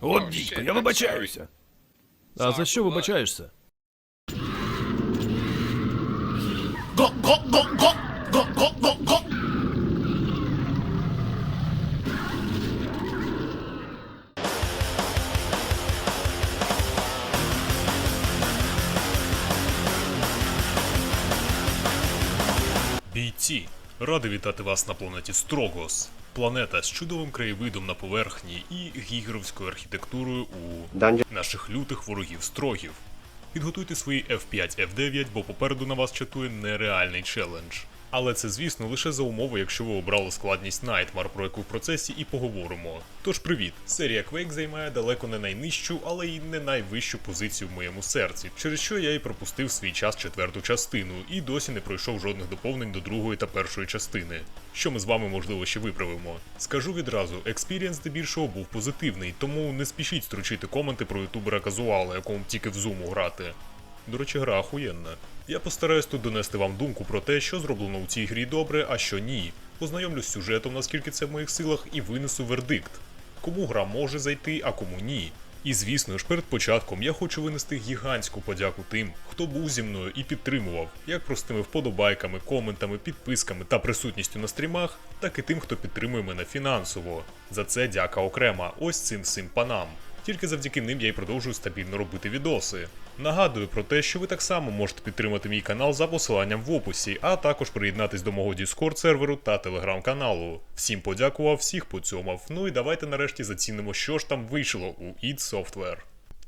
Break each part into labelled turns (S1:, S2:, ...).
S1: От дідько, я вибачаюся. А за що вибачаєшся?
S2: Бійці, радий вітати вас на планеті Строгос. Планета з чудовим краєвидом на поверхні і гігеровською архітектурою у наших лютих ворогів строгів. Підготуйте свої F5, F9, бо попереду на вас чатує нереальний челендж. Але це, звісно, лише за умови, якщо ви обрали складність Nightmare, про яку в процесі і поговоримо. Тож привіт! Серія Quake займає далеко не найнижчу, але й не найвищу позицію в моєму серці, через що я і пропустив свій час четверту частину, і досі не пройшов жодних доповнень до другої та першої частини. Що ми з вами можливо ще виправимо. Скажу відразу, експірієнс здебільшого був позитивний, тому не спішіть строчити коменти про ютубера казуала, якому тільки в зуму грати. До речі, гра охуєнна. Я постараюсь тут донести вам думку про те, що зроблено у цій грі добре, а що ні. Познайомлюсь з сюжетом, наскільки це в моїх силах, і винесу вердикт. Кому гра може зайти, а кому ні. І звісно ж, перед початком я хочу винести гігантську подяку тим, хто був зі мною і підтримував, як простими вподобайками, коментами, підписками та присутністю на стрімах, так і тим, хто підтримує мене фінансово. За це дяка окрема, ось цим всім панам. Тільки завдяки ним я й продовжую стабільно робити відоси. Нагадую про те, що ви так само можете підтримати мій канал за посиланням в описі, а також приєднатись до мого Discord серверу та телеграм-каналу. Всім подякував, всіх поцьомав. Ну і давайте нарешті зацінимо, що ж там вийшло у id Software.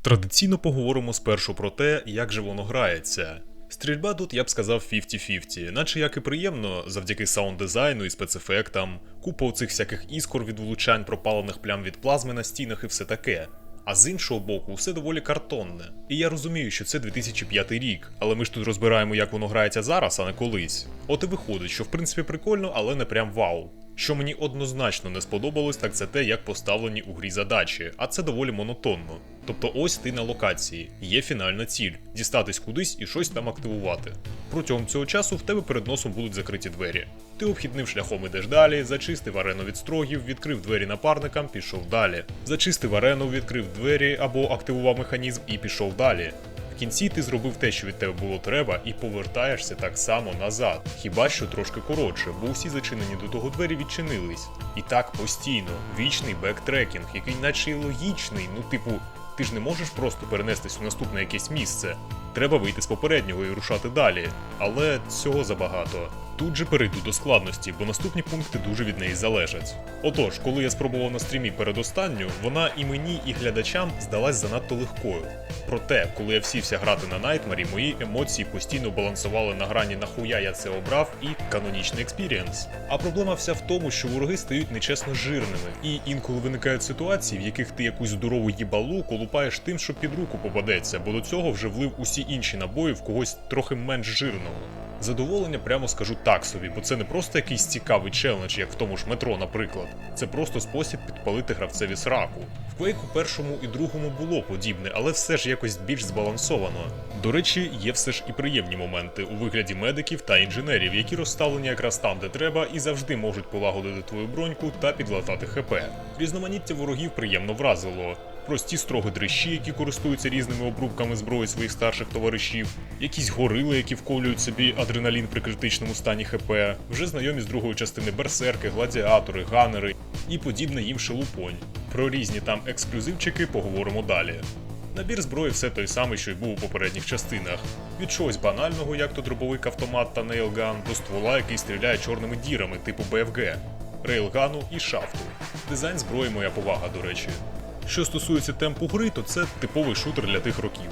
S2: Традиційно поговоримо спершу про те, як же воно грається. Стрільба тут, я б сказав, 50-50, наче як і приємно, завдяки саунд-дизайну і спецефектам, купа оцих всяких іскор від влучань пропалених плям від плазми на стінах і все таке. А з іншого боку, все доволі картонне. І я розумію, що це 2005 рік, але ми ж тут розбираємо, як воно грається зараз, а не колись. От і виходить, що в принципі прикольно, але не прям вау. Що мені однозначно не сподобалось, так це те, як поставлені у грі задачі, а це доволі монотонно. Тобто ось ти на локації, є фінальна ціль дістатись кудись і щось там активувати. Протягом цього часу в тебе перед носом будуть закриті двері. Ти обхідним шляхом ідеш далі, зачистив арену від строгів, відкрив двері напарникам, пішов далі. Зачистив арену, відкрив двері або активував механізм і пішов далі. В кінці ти зробив те, що від тебе було треба, і повертаєшся так само назад, хіба що трошки коротше, бо усі зачинені до того двері відчинились. І так постійно, вічний бектрекінг, який наче й логічний, ну типу, ти ж не можеш просто перенестись у наступне якесь місце. Треба вийти з попереднього і рушати далі, але цього забагато. Тут же перейду до складності, бо наступні пункти дуже від неї залежать. Отож, коли я спробував на стрімі передостанню, вона і мені, і глядачам здалась занадто легкою. Проте, коли я всівся грати на Найтмарі, мої емоції постійно балансували на грані нахуя я це обрав і канонічний експірієнс. А проблема вся в тому, що вороги стають нечесно жирними, і інколи виникають ситуації, в яких ти якусь здорову їбалу колупаєш тим, що під руку попадеться, бо до цього вже влив усі інші набої в когось трохи менш жирного. Задоволення, прямо скажу так собі, бо це не просто якийсь цікавий челендж, як в тому ж метро, наприклад. Це просто спосіб підпалити гравцеві сраку. В Квейку першому і другому було подібне, але все ж якось більш збалансовано. До речі, є все ж і приємні моменти у вигляді медиків та інженерів, які розставлені якраз там, де треба, і завжди можуть полагодити твою броньку та підлатати ХП. Різноманіття ворогів приємно вразило. Прості строги дрищі, які користуються різними обрубками зброї своїх старших товаришів, якісь горили, які вколюють собі адреналін при критичному стані ХП, вже знайомі з другої частини берсерки, гладіатори, ганери і подібне їм шелупонь. Про різні там ексклюзивчики поговоримо далі. Набір зброї все той самий, що й був у попередніх частинах. Від чогось банального, як то дробовик автомат та нейлган, до ствола, який стріляє чорними дірами, типу БФГ, рейлгану і шафту. Дизайн зброї моя повага, до речі. Що стосується темпу гри, то це типовий шутер для тих років.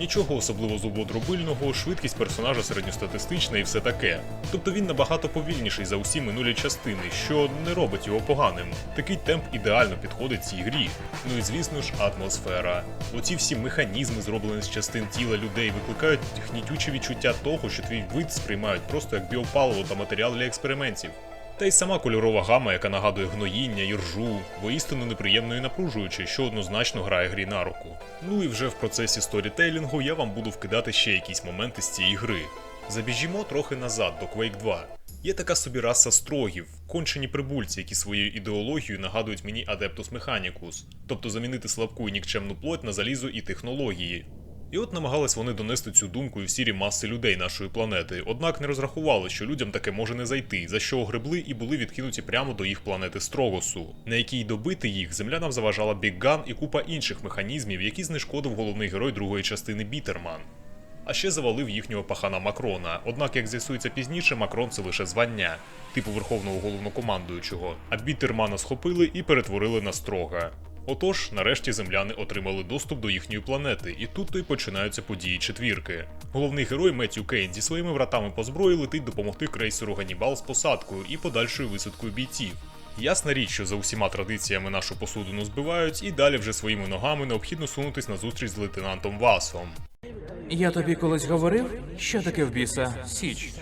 S2: Нічого особливо зубодробильного, швидкість персонажа середньостатистична і все таке. Тобто він набагато повільніший за усі минулі частини, що не робить його поганим. Такий темп ідеально підходить цій грі. Ну і звісно ж, атмосфера. Оці всі механізми, зроблені з частин тіла людей, викликають гнітюче відчуття того, що твій вид сприймають просто як біопаливо та матеріал для експериментів. Та й сама кольорова гама, яка нагадує гноїння і ржу, воістину неприємно і напружуюче, що однозначно грає грі на руку. Ну і вже в процесі сторітейлінгу я вам буду вкидати ще якісь моменти з цієї гри. Забіжімо трохи назад до Quake 2. Є така собі раса строгів, кончені прибульці, які своєю ідеологією нагадують мені Адептус Mechanicus, тобто замінити слабку і нікчемну плоть на залізо і технології. І от намагались вони донести цю думку і в сірі маси людей нашої планети, однак не розрахували, що людям таке може не зайти, за що огребли і були відкинуті прямо до їх планети Строгосу, на якій добити їх землянам заважала Бігган і купа інших механізмів, які знешкодив головний герой другої частини Бітерман. А ще завалив їхнього пахана Макрона. Однак, як з'ясується пізніше, Макрон це лише звання, типу верховного головнокомандуючого. А Бітермана схопили і перетворили на строга. Отож, нарешті земляни отримали доступ до їхньої планети, і тут то й починаються події четвірки. Головний герой Меттю Кейн зі своїми вратами по зброї летить допомогти крейсеру Ганібал з посадкою і подальшою висадкою бійців. Ясна річ, що за усіма традиціями нашу посудину збивають, і далі вже своїми ногами необхідно сунутись на зустріч з лейтенантом Васом.
S3: Я тобі колись говорив, що таке в біса Січ.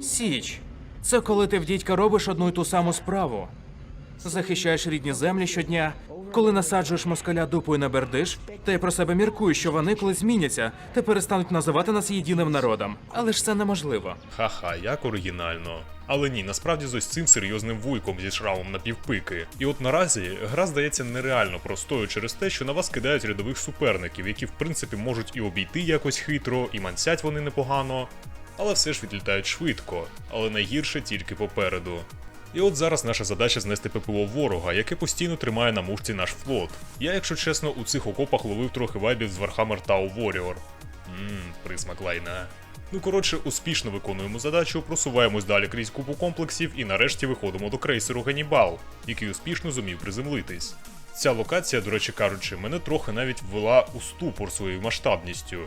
S3: Січ. Це коли ти в дідька робиш одну і ту саму справу. Захищаєш рідні землі щодня. Коли насаджуєш москаля дупою на бердиш, та й про себе міркуєш, що вони колись зміняться та перестануть називати нас єдиним народом. Але ж це неможливо.
S2: Ха-ха, як оригінально. Але ні, насправді з ось цим серйозним вуйком зі шрамом на півпики. І от наразі гра здається нереально простою через те, що на вас кидають рядових суперників, які в принципі можуть і обійти якось хитро, і мансять вони непогано, але все ж відлітають швидко, але найгірше тільки попереду. І от зараз наша задача знести ППО ворога, яке постійно тримає на мушці наш флот. Я, якщо чесно, у цих окопах ловив трохи вайбів з Warhammer Tau Warrior. Ммм, присмак лайна. Ну коротше, успішно виконуємо задачу, просуваємось далі крізь купу комплексів і нарешті виходимо до крейсеру Ганібал, який успішно зумів приземлитись. Ця локація, до речі кажучи, мене трохи навіть ввела у ступор своєю масштабністю.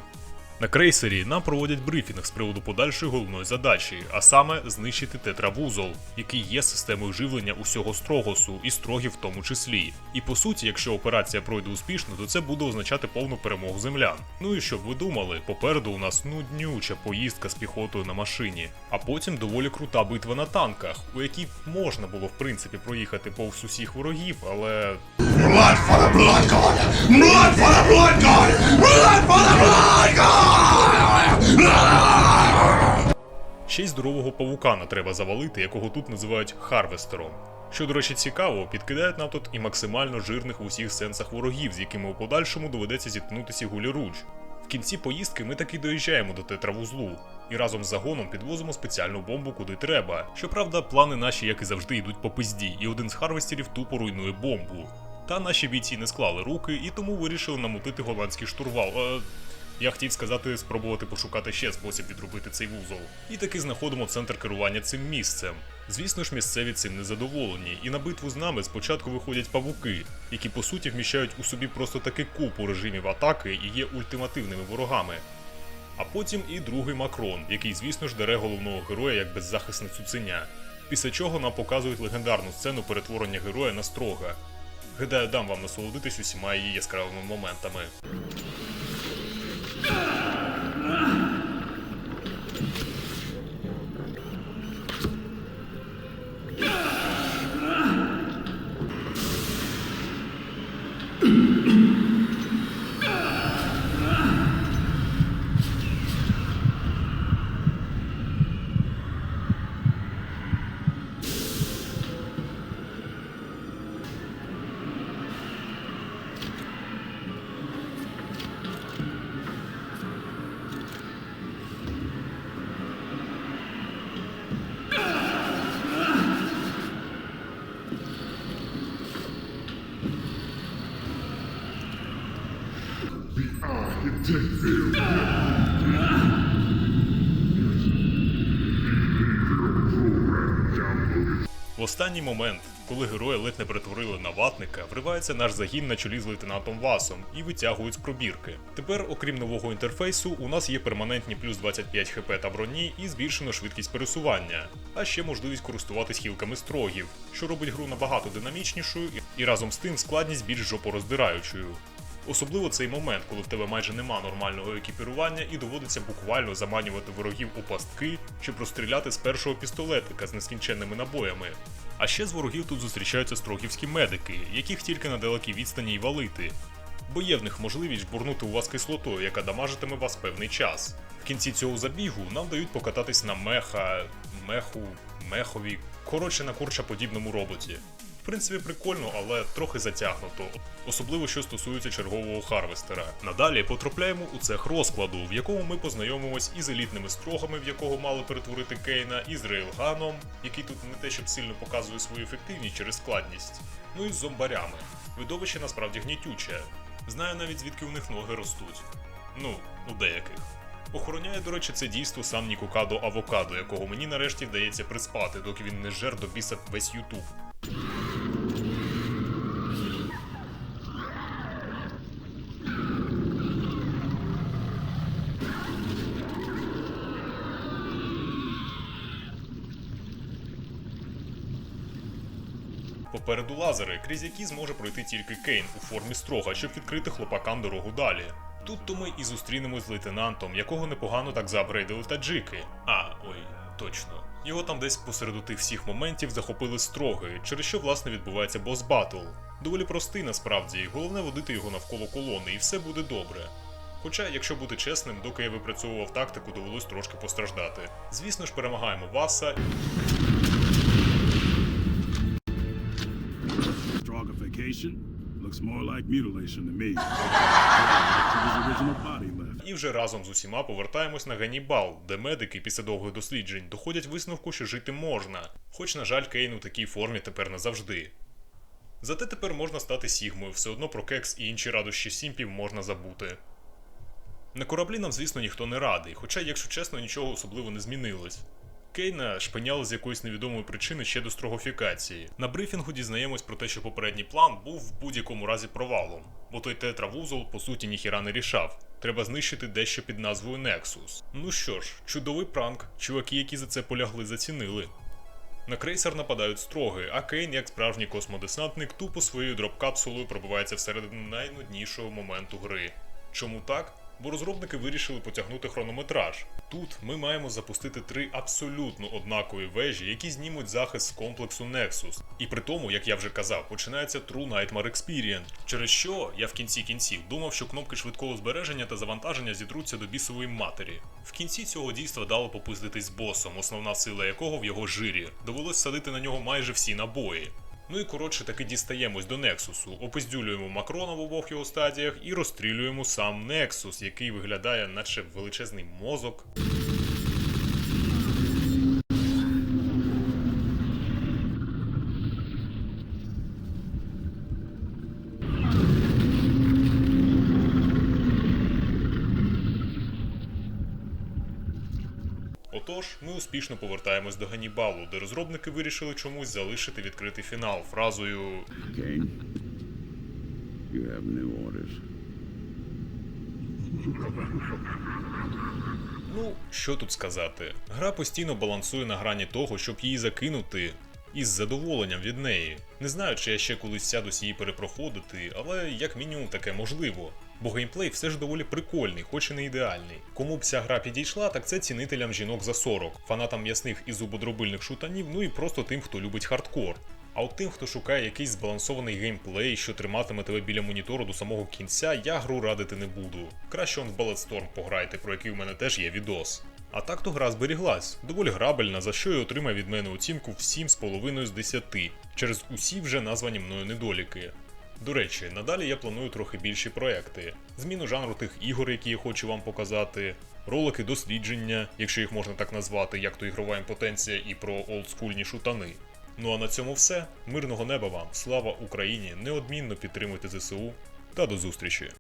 S2: На крейсері нам проводять брифінг з приводу подальшої головної задачі, а саме знищити тетравузол, який є системою живлення усього строгосу і строгів в тому числі. І по суті, якщо операція пройде успішно, то це буде означати повну перемогу землян. Ну і щоб ви думали, попереду у нас нуднюча поїздка з піхотою на машині, а потім доволі крута битва на танках, у якій можна було в принципі проїхати повз усіх ворогів, але
S4: Blood for the blood god! Blood for the blood god! Blood for the blood god!
S2: Ще й здорового павукана треба завалити, якого тут називають Харвестером. Що, до речі, цікаво, підкидають нам тут і максимально жирних в усіх сенсах ворогів, з якими у подальшому доведеться зіткнутися гуліруч. В кінці поїздки ми таки доїжджаємо до тетравузлу і разом з загоном підвозимо спеціальну бомбу куди треба. Щоправда, плани наші, як і завжди, йдуть по пизді, і один з харвестерів тупо руйнує бомбу. Та наші бійці не склали руки і тому вирішили намутити голландський штурвал. Е, я хотів сказати, спробувати пошукати ще спосіб відробити цей вузол. І таки знаходимо центр керування цим місцем. Звісно ж, місцеві цим незадоволені, і на битву з нами спочатку виходять павуки, які по суті вміщають у собі просто таки купу режимів атаки і є ультимативними ворогами. А потім і другий Макрон, який, звісно ж, дере головного героя як беззахисне цуценя. Після чого нам показують легендарну сцену перетворення героя на строга. Гадаю, дам вам насолодитись усіма її яскравими моментами. В останній момент, коли героя ледь не перетворили на ватника, вривається наш загін на чолі з лейтенантом Васом і витягують з пробірки. Тепер, окрім нового інтерфейсу, у нас є перманентні плюс 25 хп та броні і збільшено швидкість пересування, а ще можливість користуватись хілками строгів, що робить гру набагато динамічнішою і разом з тим складність більш жопороздираючою. Особливо цей момент, коли в тебе майже нема нормального екіпірування і доводиться буквально заманювати ворогів у пастки, щоб розстріляти з першого пістолетика з нескінченними набоями. А ще з ворогів тут зустрічаються строгівські медики, яких тільки на далекій відстані й валити. Бо є в них можливість жбурнути у вас кислотою, яка дамажитиме вас певний час. В кінці цього забігу нам дають покататись на меха, меху, мехові, коротше на курчаподібному роботі. В принципі, прикольно, але трохи затягнуто, особливо що стосується чергового харвестера. Надалі потрапляємо у цех розкладу, в якому ми познайомимось із елітними строгами, в якого мали перетворити Кейна, із рейлганом, який тут не те, щоб сильно показує свою ефективність через складність. Ну і з зомбарями. Видовище насправді гнітюче. Знаю навіть звідки у них ноги ростуть. Ну, у деяких. Охороняє, до речі, це дійство сам Нікукадо Авокадо, якого мені нарешті вдається приспати, доки він не жер до біса весь Ютуб. Попереду лазери, крізь які зможе пройти тільки Кейн у формі строга, щоб відкрити хлопакам дорогу далі. Тут то ми і зустрінемось з лейтенантом, якого непогано так заапгрейдили таджики. А, точно. Його там десь посеред тих всіх моментів захопили строги, через що власне відбувається бос батл. Доволі простий насправді, головне водити його навколо колони, і все буде добре. Хоча, якщо бути чесним, доки я випрацьовував тактику, довелось трошки постраждати. Звісно ж, перемагаємо Васа
S5: looks more like mutilation to me.
S2: І вже разом з усіма повертаємось на Ганібал, де медики після довгих досліджень доходять висновку, що жити можна. Хоч, на жаль, Кейн у такій формі тепер назавжди. Зате тепер можна стати Сігмою, все одно про кекс і інші радощі сімпів можна забути. На кораблі нам, звісно, ніхто не радий, хоча, якщо чесно, нічого особливо не змінилось. Кейна шпиняли з якоїсь невідомої причини ще до строгофікації. На брифінгу дізнаємось про те, що попередній план був в будь-якому разі провалом, бо той тетравузол по суті ніхіра не рішав. Треба знищити дещо під назвою Nexus. Ну що ж, чудовий пранк, чуваки, які за це полягли, зацінили. На крейсер нападають строги, а Кейн, як справжній космодесантник, тупо своєю дроп-капсулою пробивається всередину найнуднішого моменту гри. Чому так? Бо розробники вирішили потягнути хронометраж. Тут ми маємо запустити три абсолютно однакові вежі, які знімуть захист з комплексу Nexus. І при тому, як я вже казав, починається True Nightmare Experience, через що я в кінці кінців думав, що кнопки швидкого збереження та завантаження зітруться до бісової матері. В кінці цього дійства дало попиздитись босом, основна сила якого в його жирі. Довелось садити на нього майже всі набої. Ну і коротше таки дістаємось до Нексусу, опиздюлюємо Макрона в обох його стадіях і розстрілюємо сам Нексус, який виглядає наче величезний мозок. Отож, ми успішно повертаємось до Ганібалу, де розробники вирішили чомусь залишити відкритий фінал фразою
S5: you have new orders.
S2: Ну, що тут сказати? Гра постійно балансує на грані того, щоб її закинути із задоволенням від неї. Не знаю, чи я ще колись сядусь її перепроходити, але як мінімум таке можливо. Бо геймплей все ж доволі прикольний, хоч і не ідеальний. Кому б ця гра підійшла, так це цінителям жінок за 40, фанатам м'ясних і зубодробильних шутанів, ну і просто тим, хто любить хардкор. А от тим, хто шукає якийсь збалансований геймплей, що триматиме тебе біля монітору до самого кінця, я гру радити не буду. Краще он в Bulletstorm пограйте, про який у мене теж є відос. А так то гра зберіглась, доволі грабельна, за що й отримає від мене оцінку в 7,5 з 10, через усі вже названі мною недоліки. До речі, надалі я планую трохи більші проекти, зміну жанру тих ігор, які я хочу вам показати, ролики дослідження, якщо їх можна так назвати, як то ігрова імпотенція і про олдскульні шутани. Ну а на цьому все. Мирного неба вам, слава Україні! Неодмінно підтримуйте ЗСУ та до зустрічі!